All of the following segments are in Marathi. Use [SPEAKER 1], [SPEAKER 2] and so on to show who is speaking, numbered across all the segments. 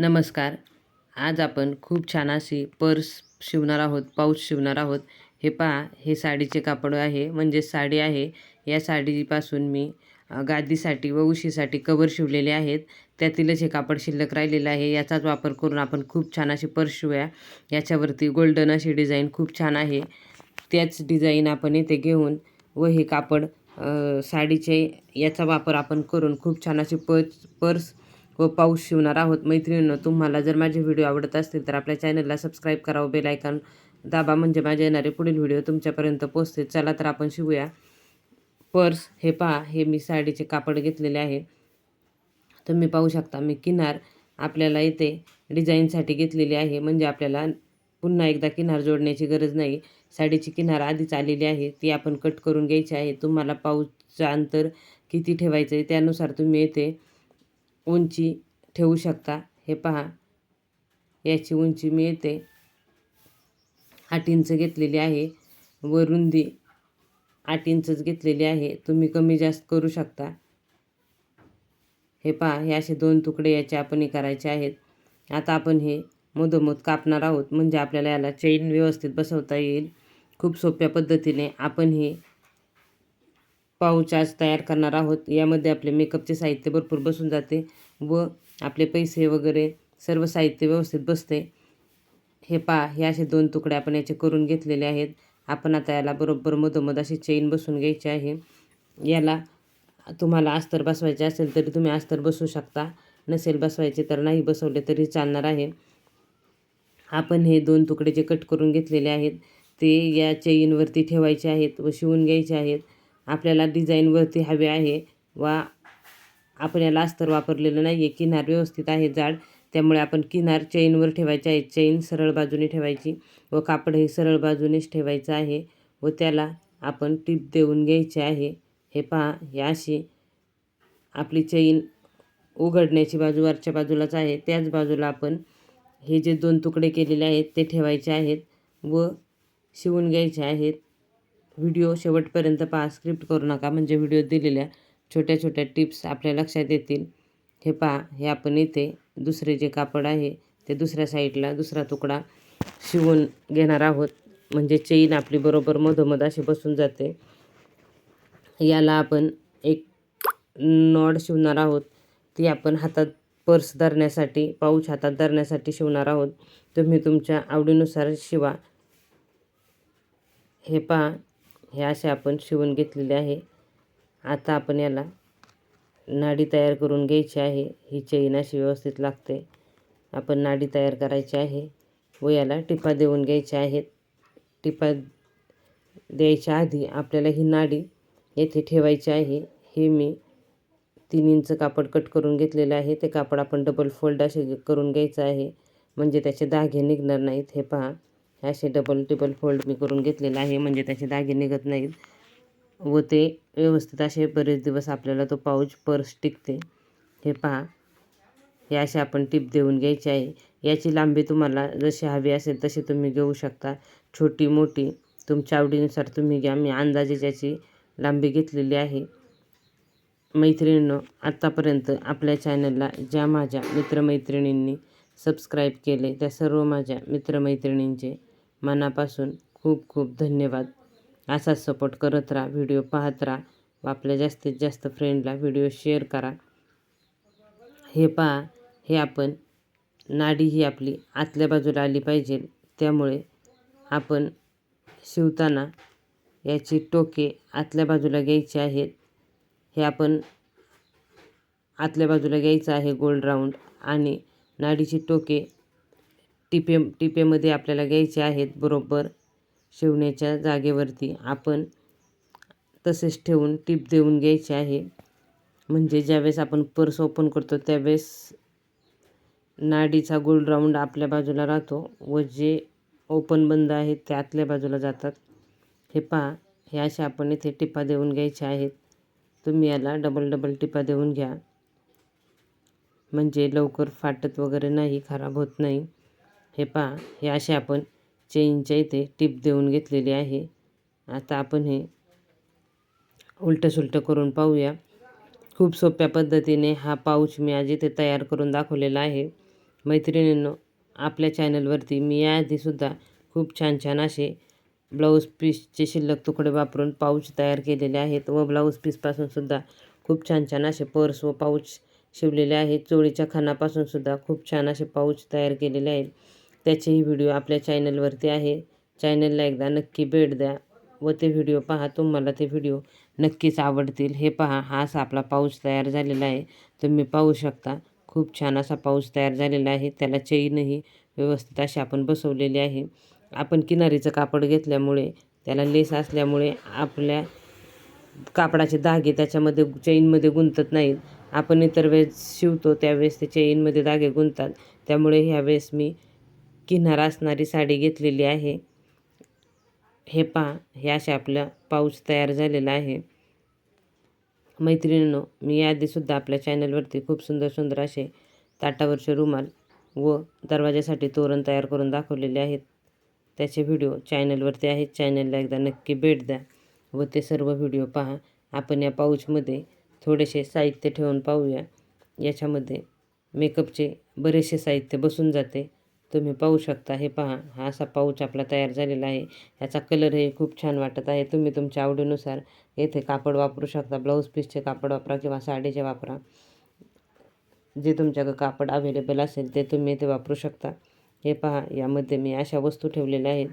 [SPEAKER 1] नमस्कार. आज आपण खूप छान अशी पर्स शिवणार आहोत पाऊच शिवणार आहोत. हे पहा हे साडीचे कापड आहे म्हणजे साडी आहे. या साडीपासून मी गादीसाठी व उशीसाठी कवर शिवलेले आहेत. त्यातीलच हे कापड शिल्लक राहिलेलं आहे. याचाच वापर करून आपण खूप छान अशी पर्स शिवूया. याच्यावरती गोल्डन अशी डिझाईन खूप छान आहे. त्याच डिझाईन आपण इथे घेऊन व हे कापड साडीचे याचा वापर आपण करून खूप छान अशी पर्स पर्स व पाऊस शिवणार आहोत. मैत्रिणींनो तुम्हाला जर माझे व्हिडिओ आवडत असतील तर आपल्या चॅनलला सबस्क्राईब करावं बेल आयकॉन दाबा म्हणजे माझे येणारे पुढील व्हिडिओ तुमच्यापर्यंत पोचते चला तर आपण शिवूया. पर्स हे पहा हे मी साडीचे कापड घेतलेले आहे. तुम्ही पाहू शकता मी किनार आपल्याला इथे डिझाईनसाठी घेतलेली आहे. म्हणजे आपल्याला पुन्हा एकदा किनार जोडण्याची गरज नाही. साडीची किनार आधीच आलेली आहे. ती आपण कट करून घ्यायची आहे. तुम्हाला पाऊसचं अंतर किती ठेवायचं आहे त्यानुसार तुम्ही येथे उंची ठेवू शकता. हे पहा. याची उंची मी येते आठ इंच घेतलेली आहे. व रुंदी आठ इंचच घेतलेली आहे. तुम्ही कमी जास्त करू शकता. हे पहा. हे असे दोन तुकडे याचे आपण हे करायचे आहेत. आता आपण हे मधोमध कापणार आहोत. म्हणजे आपल्याला याला चेन व्यवस्थित बसवता येईल. खूप सोप्या पद्धतीने आपण हे पाऊच आज तयार करणार आहोत. यामध्ये आपले मेकअपचे साहित्य भरपूर बसून जाते व आपले पैसे वगैरे सर्व साहित्य व्यवस्थित बसते. हे पा हे असे दोन तुकडे आपण याचे करून घेतलेले आहेत. आपण आता याला बरोबर मधोमध अशी चेन बसून घ्यायची आहे. याला तुम्हाला अस्तर बसवायचे असेल तरी तुम्ही अस्तर बसवू शकता. नसेल बसवायचे तर नाही बसवले तरी चालणार आहे. आपण हे दोन तुकडे जे कट करून घेतलेले आहेत ते या चेईनवरती ठेवायचे आहेत व शिवून घ्यायचे आहेत. आपल्याला डिझाईनवरती हवे आहे व आपण याला अस्तर वापरलेलं नाही आहे किनार व्यवस्थित आहे जाड. त्यामुळे आपण किनार चेनवर ठेवायचे आहे. चेन सरळ बाजूने ठेवायची व कापड हे सरळ बाजूनेच ठेवायचं आहे व त्याला आपण टीप देऊन घ्यायचे आहे. हे पहा हे अशी आपली चेन उघडण्याची बाजू वरच्या बाजूलाच आहे. त्याच बाजूला आपण हे जे दोन तुकडे केलेले आहेत ते ठेवायचे आहेत व शिवून घ्यायचे आहेत. व्हिडिओ शेवटपर्यंत पहा स्क्रिप्ट करू नका. म्हणजे व्हिडिओ दिलेल्या छोट्या छोट्या टिप्स आपल्या लक्षात येतील. हे पहा हे आपण इथे दुसरे जे कापड आहे ते दुसऱ्या साईडला दुसरा तुकडा शिवून घेणार आहोत. म्हणजे चेन आपली बरोबर मधोमध अशी बसून जाते. याला आपण एक नॉड शिवणार आहोत. ती आपण हातात पर्स धरण्यासाठी पाऊच हातात धरण्यासाठी शिवणार आहोत. तुम्ही तुमच्या आवडीनुसार शिवा. हे पहा हे असे आपण शिवून घेतलेले आहे. आता आपण याला नाडी तयार करून घ्यायची आहे. ही चैन अशी व्यवस्थित लागते. आपण नाडी तयार करायची आहे व याला टिपा देऊन घ्यायच्या आहेत. टिपा द्यायच्या आधी आपल्याला ही नाडी येथे ठेवायची आहे. हे मी तीन इंच कापड कट करून घेतलेलं आहे. ते कापड आपण डबल फोल्ड असे करून घ्यायचं आहे. म्हणजे त्याचे दागे निघणार नाहीत. हे पहा. असे डबल टिबल फोल्ड मी करून घेतलेला आहे. म्हणजे त्याचे दागे निघत नाहीत. व ते व्यवस्थित असे बरेच दिवस आपल्याला तो पाऊच पर्स टिकते. हे पहा. हे असे आपण टिप देऊन घ्यायची आहे. याची लांबी तुम्हाला जशी हवी असेल तशी तुम्ही घेऊ शकता. छोटी मोठी तुमच्या आवडीनुसार तुम्ही घ्या. मी अंदाजे ज्याची लांबी घेतलेली आहे. मैत्रिणींनो आत्तापर्यंत आपल्या चॅनलला ज्या माझ्या मित्रमैत्रिणींनी सबस्क्राईब केले त्या सर्व माझ्या मित्रमैत्रिणींचे मनापासून खूप खूप धन्यवाद. असाच सपोर्ट करत राहा व्हिडिओ पाहत राहा व आपल्या जास्तीत जास्त फ्रेंडला व्हिडिओ शेअर करा. हे पहा हे आपण नाडी ही आपली आतल्या बाजूला आली पाहिजे त्यामुळे आपण शिवताना याची टोके आतल्या बाजूला घ्यायची आहेत. हे आपण आतल्या बाजूला घ्यायचं आहे गोल राऊंड आणि नाडीची टोके टिपे टिपेमध्ये आपल्याला घ्यायचे आहेत बरोबर शिवण्याच्या जागेवरती. आपण तसेच ठेवून टीप देऊन घ्यायचे आहे. म्हणजे ज्यावेळेस आपण पर्स ओपन करतो त्यावेळेस नाडीचा गोल राऊंड आपल्या बाजूला राहतो व जे ओपन बंद आहेत ते आतल्या बाजूला जातात. हे पहा हे असे आपण इथे टिपा देऊन घ्यायचे आहेत. तुम्ही याला डबल डबल टिपा देऊन घ्या. म्हणजे लवकर फाटत वगैरे नाही खराब होत नाही. हे पहा हे असे आपण चेनच्या इथे टिप देऊन घेतलेली आहे. आता आपण हे उलटंसुलटं करून पाहूया. खूप सोप्या पद्धतीने हा पाऊच मी आज इथे तयार करून दाखवलेला आहे. मैत्रिणींनो आपल्या चॅनलवरती मी याआधीसुद्धा खूप छान छान असे ब्लाऊज पीसचे शिल्लक तुकडे वापरून पाऊच तयार केलेले आहेत व ब्लाऊज पीसपासूनसुद्धा खूप छान छान असे पर्स व पाऊच शिवलेले आहेत. चोळीच्या खानापासूनसुद्धा खूप छान असे पाऊच तयार केलेले आहेत. त्याचेही व्हिडिओ आपल्या चॅनलवरती आहे. चॅनलला एकदा नक्की भेट द्या व ते व्हिडिओ पहा. तुम्हाला ते व्हिडिओ नक्कीच आवडतील. हे पहा हा असा आपला पाऊच तयार झालेला आहे. तुम्ही पाहू शकता खूप छान असा पाऊस तयार झालेला आहे. त्याला चेनही व्यवस्थित अशी आपण बसवलेली आहे. आपण किनारीचं कापड घेतल्यामुळे त्याला लेस असल्यामुळे आपल्या कापडाचे धागे त्याच्यामध्ये चेनमध्ये गुंतत नाहीत. आपण इतर वेळेस शिवतो त्यावेळेस ते चेनमध्ये धागे गुंततात. त्यामुळे ह्या वेळेस मी किनार असणारी साडी घेतलेली आहे. हे पहा हे असे आपलं पाऊच तयार झालेला आहे. मैत्रिणींनो मी याआधीसुद्धा आपल्या चॅनलवरती खूप सुंदर सुंदर असे ताटावरचे रुमाल व दरवाजासाठी तोरण तयार करून दाखवलेले आहेत. त्याचे व्हिडिओ चॅनलवरती आहेत. चॅनलला एकदा नक्की भेट द्या व ते सर्व व्हिडिओ पहा. आपण या पाऊचमध्ये थोडेसे साहित्य ठेवून पाहूया. याच्यामध्ये मेकअपचे बरेचसे साहित्य बसून जाते. तुम्ही पाहू शकता. हे पहा हा असा पाऊच आपला तयार झालेला आहे. याचा कलरही खूप छान वाटत आहे. तुम्ही तुमच्या आवडीनुसार येथे कापड वापरू शकता. ब्लाऊज पीसचे कापड वापरा किंवा साडीचे वापरा. जे तुमच्याकडं कापड अवेलेबल असेल ते तुम्ही इथे वापरू शकता. हे पहा यामध्ये मी अशा वस्तू ठेवलेल्या आहेत.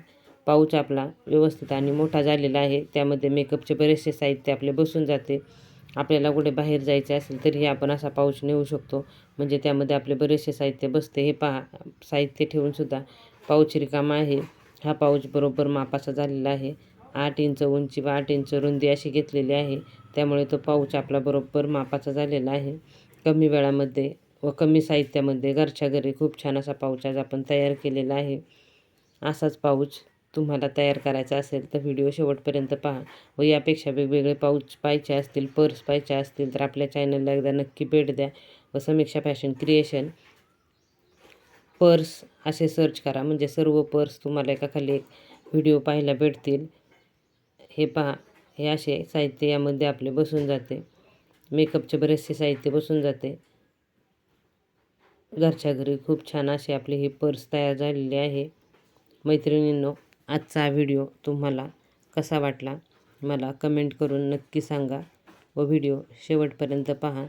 [SPEAKER 1] पाऊच आपला व्यवस्थित आणि मोठा झालेला आहे. त्यामध्ये मेकअपचे बरेचसे साहित्य आपले बसून जाते. आपल्याला कुठे बाहेर जायचे असेल तरीही आपण असा पाऊच नेऊ शकतो. म्हणजे त्यामध्ये आपले बरेचसे साहित्य बसते. हे पहा साहित्य ठेवूनसुद्धा पाऊच रिकामा आहे. हा पाऊच बरोबर मापाचा झालेला आहे. आठ इंच उंची व आठ इंच रुंदी अशी घेतलेली आहे. त्यामुळे तो पाऊच आपला बरोबर मापाचा झालेला आहे. कमी वेळामध्ये व कमी साहित्यामध्ये घरच्या घरी खूप छान असा पाऊच आज आपण तयार केलेला आहे. असाच पाऊच तुम्हाला तयार करायचा असेल तर व्हिडिओ शेवटपर्यंत पहा व यापेक्षा वेगवेगळे पाऊच पाहिजे असतील पर्स पाहिजे असतील तर आपल्या चॅनलला एकदा नक्की भेट द्या व समीक्षा फॅशन क्रिएशन पर्स असे सर्च करा. म्हणजे सर्व पर्स तुम्हाला एका खाली एक व्हिडिओ पाहायला भेटतील. हे पहा हे असे साहित्य यामध्ये आपले बसून जाते. मेकअपचे बरेचसे साहित्य बसून जाते. घरच्या घरी खूप छान असे आपले हे पर्स तयार झालेले आहे. मैत्रिणींनो आजचा व्हिडिओ तुम्हाला कसा वाटला मला कमेंट करून नक्की सांगा व व्हिडिओ शेवटपर्यंत पहा.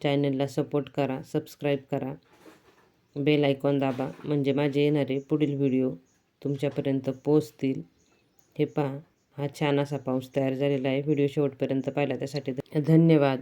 [SPEAKER 1] चॅनलला सपोर्ट करा सबस्क्राईब करा. बेल आयकॉन दाबा म्हणजे माझे येणारे पुढील व्हिडिओ तुमच्यापर्यंत पोचतील हे पहा हा छान असा पाऊस तयार झालेला आहे. व्हिडिओ शेवटपर्यंत पाहिला त्यासाठी धन्यवाद.